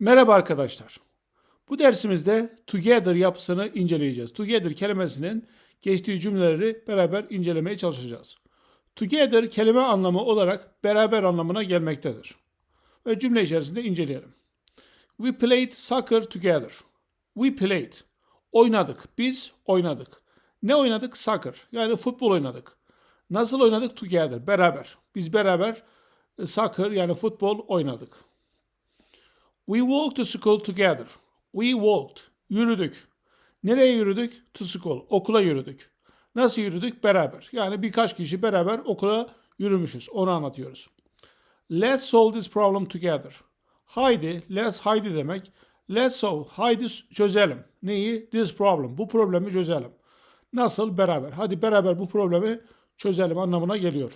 Merhaba arkadaşlar. Bu dersimizde together yapısını inceleyeceğiz. Together kelimesinin geçtiği cümleleri beraber incelemeye çalışacağız. Together kelime anlamı olarak beraber anlamına gelmektedir. Ve cümle içerisinde inceleyelim. We played soccer together. We played. Oynadık. Biz oynadık. Ne oynadık? Soccer. Yani futbol oynadık. Nasıl oynadık? Together. Beraber. Biz beraber e, soccer yani futbol oynadık. We walked to school together. We walked. Yürüdük. Nereye yürüdük? To school. Okula yürüdük. Nasıl yürüdük? Beraber. Yani birkaç kişi beraber okula yürümüşüz. Onu anlatıyoruz. Let's solve this problem together. Haydi, let's haydi demek. Let's solve, haydi çözelim. Neyi? This problem. Bu problemi çözelim. Nasıl? Beraber. Hadi beraber bu problemi çözelim anlamına geliyor.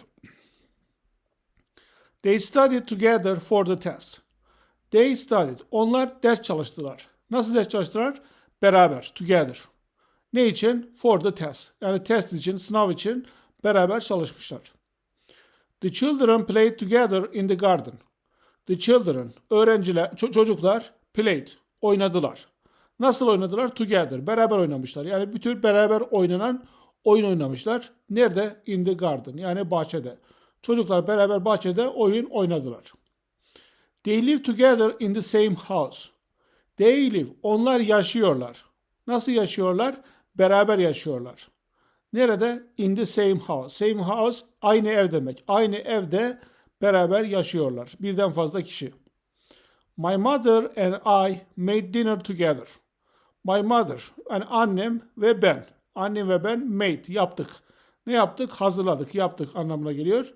They studied together for the test. They studied. Onlar ders çalıştılar. Nasıl ders çalıştılar? Beraber, together. Ne için? For the test. Yani test için, sınav için beraber çalışmışlar. The children played together in the garden. The children, öğrenciler, ço- çocuklar played, oynadılar. Nasıl oynadılar? Together, beraber oynamışlar. Yani bütün beraber oynanan oyun oynamışlar. Nerede? In the garden, yani bahçede. Çocuklar beraber bahçede oyun oynadılar. They live together in the same house. They live. Onlar yaşıyorlar. Nasıl yaşıyorlar? Beraber yaşıyorlar. Nerede? In the same house. Same house aynı ev demek. Aynı evde beraber yaşıyorlar. Birden fazla kişi. My mother and I made dinner together. My mother, yani annem ve ben. Annem ve ben made, yaptık. Ne yaptık? Hazırladık, yaptık anlamına geliyor.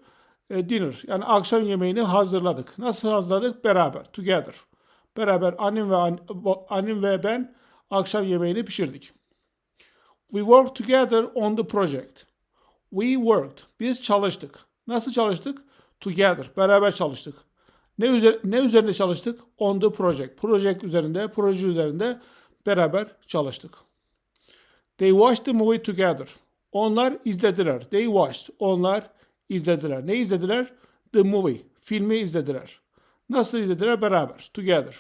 E, dinner, yani akşam yemeğini hazırladık. Nasıl hazırladık? Beraber, together. Beraber annem ve an- annem ve ben akşam yemeğini pişirdik. We worked together on the project. We worked. Biz çalıştık. Nasıl çalıştık? Together. Beraber çalıştık. Ne, üzer ne üzerinde çalıştık? On the project. Project üzerinde, proje üzerinde beraber çalıştık. They watched the movie together. Onlar izlediler. They watched. Onlar izlediler. Ne izlediler? The movie. Filmi izlediler. Nasıl izlediler? Beraber. Together.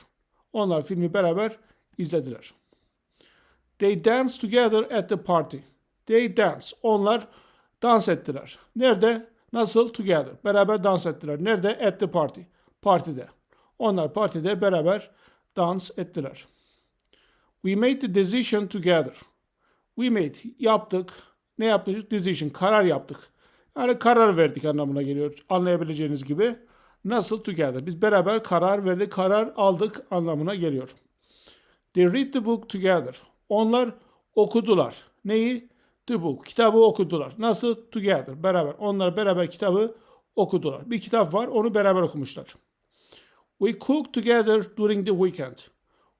Onlar filmi beraber izlediler. They danced together at the party. They dance. Onlar dans ettiler. Nerede? Nasıl? Together. Beraber dans ettiler. Nerede? At the party. Partide. Onlar partide beraber dans ettiler. We made the decision together. We made. Yaptık. Ne yaptık? Decision. Karar yaptık. Yani karar verdik anlamına geliyor. Anlayabileceğiniz gibi. Nasıl? Together. Biz beraber karar verdik, karar aldık anlamına geliyor. They read the book together. Onlar okudular. Neyi? The book. Kitabı okudular. Nasıl? Together. Beraber. Onlar beraber kitabı okudular. Bir kitap var. Onu beraber okumuşlar. We cooked together during the weekend.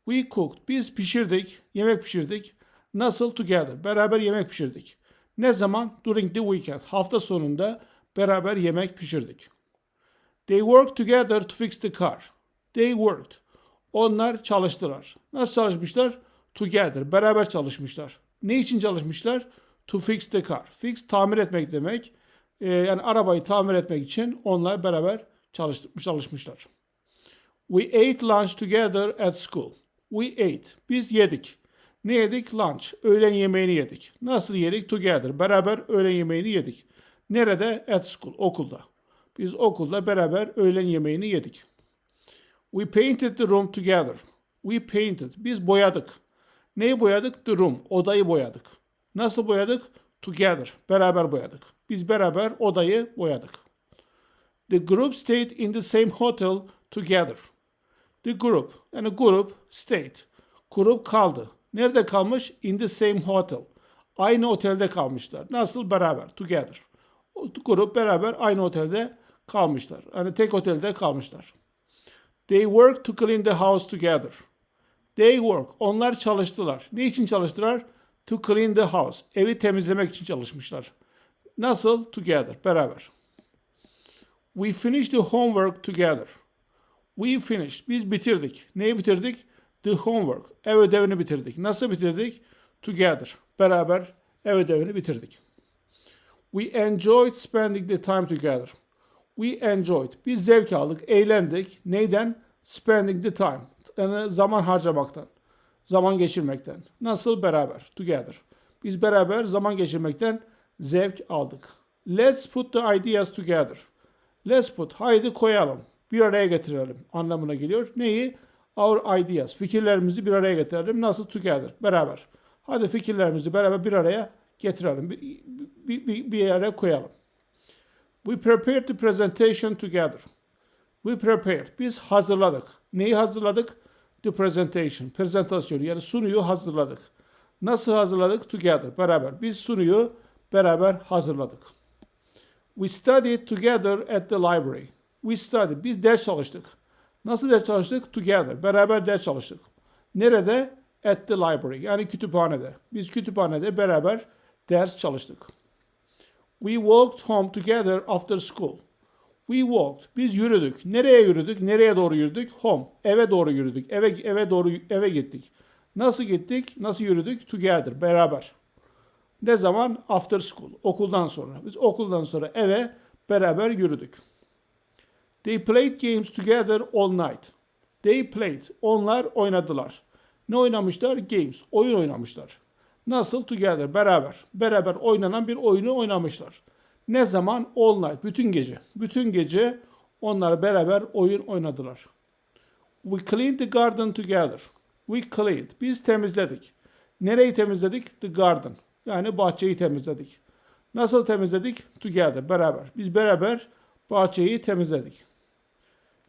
We cooked. Biz pişirdik. Yemek pişirdik. Nasıl? Together. Beraber yemek pişirdik. Ne zaman? During the weekend. Hafta sonunda beraber yemek pişirdik. They worked together to fix the car. They worked. Onlar çalıştılar. Nasıl çalışmışlar? Together. Beraber çalışmışlar. Ne için çalışmışlar? To fix the car. Fix tamir etmek demek. Ee, yani arabayı tamir etmek için onlar beraber çalışmış, çalışmışlar. We ate lunch together at school. We ate. Biz yedik. Ne yedik? Lunch. Öğlen yemeğini yedik. Nasıl yedik? Together. Beraber öğlen yemeğini yedik. Nerede? At school. Okulda. Biz okulda beraber öğlen yemeğini yedik. We painted the room together. We painted. Biz boyadık. Neyi boyadık? The room. Odayı boyadık. Nasıl boyadık? Together. Beraber boyadık. Biz beraber odayı boyadık. The group stayed in the same hotel together. The group. Yani grup stayed. Grup kaldı. Nerede kalmış? In the same hotel. Aynı otelde kalmışlar. Nasıl? Beraber. Together. Grup beraber aynı otelde kalmışlar. Yani tek otelde kalmışlar. They work to clean the house together. They work. Onlar çalıştılar. Ne için çalıştılar? To clean the house. Evi temizlemek için çalışmışlar. Nasıl? Together. Beraber. We finished the homework together. We finished. Biz bitirdik. Neyi bitirdik? The homework. Ev ödevini bitirdik. Nasıl bitirdik? Together. Beraber ev ödevini bitirdik. We enjoyed spending the time together. We enjoyed. Biz zevk aldık, eğlendik. Neyden? Spending the time. yani zaman harcamaktan, zaman geçirmekten. Nasıl beraber? Together. Biz beraber zaman geçirmekten zevk aldık. Let's put the ideas together. Let's put, haydi koyalım, bir araya getirelim anlamına geliyor. Neyi? Our ideas, fikirlerimizi bir araya getirelim. Nasıl? Together, beraber. Hadi fikirlerimizi beraber bir araya getirelim, bir, bir, bir, bir yere koyalım. We prepared the presentation together. We prepared. Biz hazırladık. Neyi hazırladık? The presentation. Prezentasyonu yani sunuyu hazırladık. Nasıl hazırladık? Together. Beraber. Biz sunuyu beraber hazırladık. We studied together at the library. We studied. Biz ders çalıştık. Nasıl ders çalıştık? Together. Beraber ders çalıştık. Nerede? At the library. Yani kütüphanede. Biz kütüphanede beraber ders çalıştık. We walked home together after school. We walked. Biz yürüdük. Nereye yürüdük? Nereye doğru yürüdük? Home. Eve doğru yürüdük. Eve eve doğru eve gittik. Nasıl gittik? Nasıl yürüdük? Together. Beraber. Ne zaman? After school. Okuldan sonra. Biz okuldan sonra eve beraber yürüdük. They played games together all night. They played. Onlar oynadılar. Ne oynamışlar? Games. Oyun oynamışlar. Nasıl? Together. Beraber. Beraber oynanan bir oyunu oynamışlar. Ne zaman? All night. Bütün gece. Bütün gece onlar beraber oyun oynadılar. We cleaned the garden together. We cleaned. Biz temizledik. Nereyi temizledik? The garden. Yani bahçeyi temizledik. Nasıl temizledik? Together. Beraber. Biz beraber bahçeyi temizledik.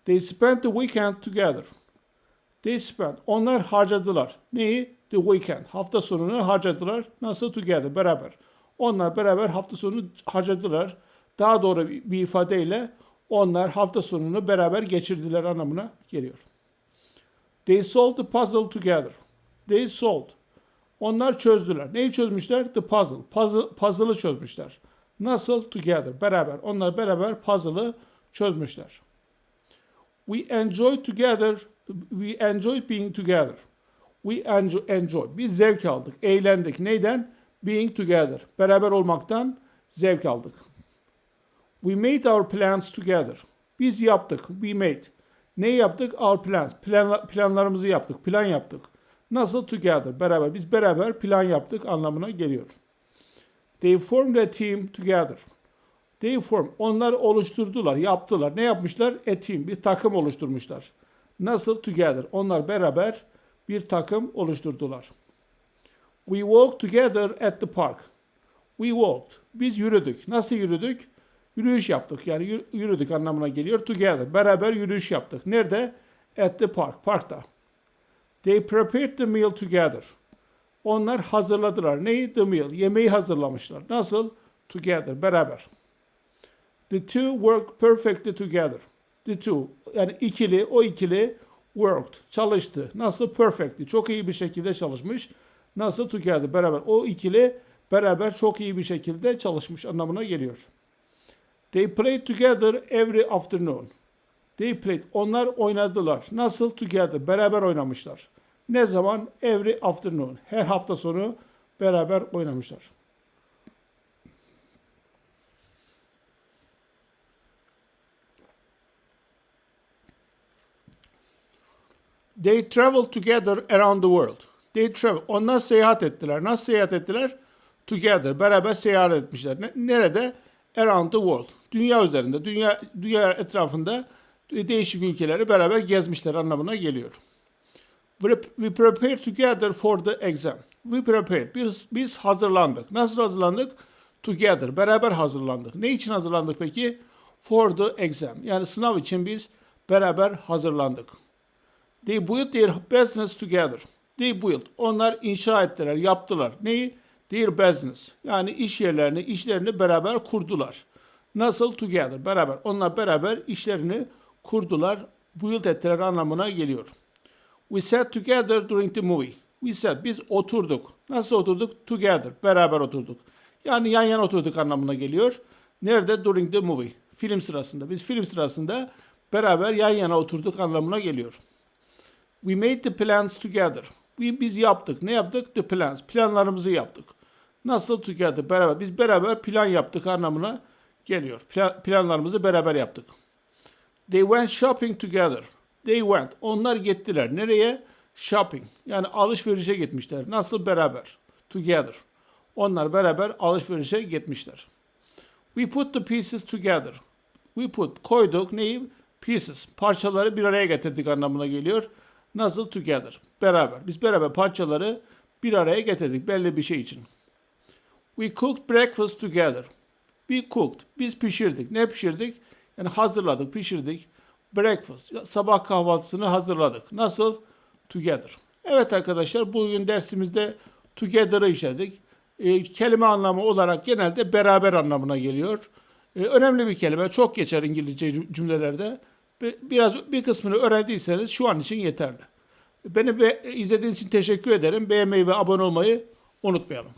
They spent the weekend together. They spent. Onlar harcadılar. Neyi? The weekend. Hafta sonunu harcadılar. Nasıl? Together. Beraber. Onlar beraber hafta sonunu harcadılar. Daha doğru bir ifadeyle onlar hafta sonunu beraber geçirdiler anlamına geliyor. They solved the puzzle together. They solved. Onlar çözdüler. Neyi çözmüşler? The puzzle. Puzzle puzzle'ı çözmüşler. Nasıl? Together. Beraber. Onlar beraber puzzle'ı çözmüşler. We enjoy together. We enjoy being together. We enjoy, enjoy. Biz zevk aldık. Eğlendik. Neyden? Being together. Beraber olmaktan zevk aldık. We made our plans together. Biz yaptık. We made. Ne yaptık? Our plans. Plan, planlarımızı yaptık. Plan yaptık. Nasıl? Together. Beraber. Biz beraber plan yaptık anlamına geliyor. They formed a team together. They form. Onlar oluşturdular, yaptılar. Ne yapmışlar? A team. Bir takım oluşturmuşlar. Nasıl? Together. Onlar beraber bir takım oluşturdular. We walked together at the park. We walked. Biz yürüdük. Nasıl yürüdük? Yürüyüş yaptık. Yani yürü- yürüdük anlamına geliyor. Together. Beraber yürüyüş yaptık. Nerede? At the park. Parkta. They prepared the meal together. Onlar hazırladılar. Neyi? The meal. Yemeği hazırlamışlar. Nasıl? Together. Beraber. The two work perfectly together. The two. Yani ikili, o ikili worked. Çalıştı. Nasıl? Perfectly. Çok iyi bir şekilde çalışmış. Nasıl? Together. Beraber. O ikili beraber çok iyi bir şekilde çalışmış anlamına geliyor. They played together every afternoon. They played. Onlar oynadılar. Nasıl? Together. Beraber oynamışlar. Ne zaman? Every afternoon. Her hafta sonu beraber oynamışlar. They traveled together around the world. They travel. Onlar seyahat ettiler. Nasıl seyahat ettiler? Together. Beraber seyahat etmişler. Ne- Nerede? Around the world. Dünya üzerinde, dünya dünya etrafında değişik ülkeleri beraber gezmişler anlamına geliyor. We prepared together for the exam. We prepared. Biz, biz hazırlandık. Nasıl hazırlandık? Together. Beraber hazırlandık. Ne için hazırlandık peki? For the exam. Yani sınav için biz beraber hazırlandık. They built their business together. They built. Onlar inşa ettiler, yaptılar. Neyi? Their business. Yani iş yerlerini, işlerini beraber kurdular. Nasıl? Together. Beraber. Onlar beraber işlerini kurdular, build ettiler anlamına geliyor. We sat together during the movie. We sat. Biz oturduk. Nasıl oturduk? Together. Beraber oturduk. Yani yan yana oturduk anlamına geliyor. Nerede? During the movie. Film sırasında. Biz film sırasında beraber yan yana oturduk anlamına geliyor. We made the plans together. We, biz yaptık. Ne yaptık? The plans. Planlarımızı yaptık. Nasıl together? Beraber. Biz beraber plan yaptık anlamına geliyor. Plan- planlarımızı beraber yaptık. They went shopping together. They went. Onlar gittiler. Nereye? Shopping. Yani alışverişe gitmişler. Nasıl? Beraber. Together. Onlar beraber alışverişe gitmişler. We put the pieces together. We put koyduk neyi? Pieces. Parçaları bir araya getirdik anlamına geliyor. Nasıl? Together. Beraber. Biz beraber parçaları bir araya getirdik belli bir şey için. We cooked breakfast together. We cooked. Biz pişirdik. Ne pişirdik? Yani hazırladık, pişirdik. Breakfast. Sabah kahvaltısını hazırladık. Nasıl? Together. Evet arkadaşlar bugün dersimizde together'ı işledik. Ee, kelime anlamı olarak genelde beraber anlamına geliyor. Ee, önemli bir kelime. Çok geçer İngilizce cüm- cümlelerde. Bi- Biraz bir kısmını öğrendiyseniz şu an için yeterli. Beni be- izlediğiniz için teşekkür ederim. Beğenmeyi ve abone olmayı unutmayalım.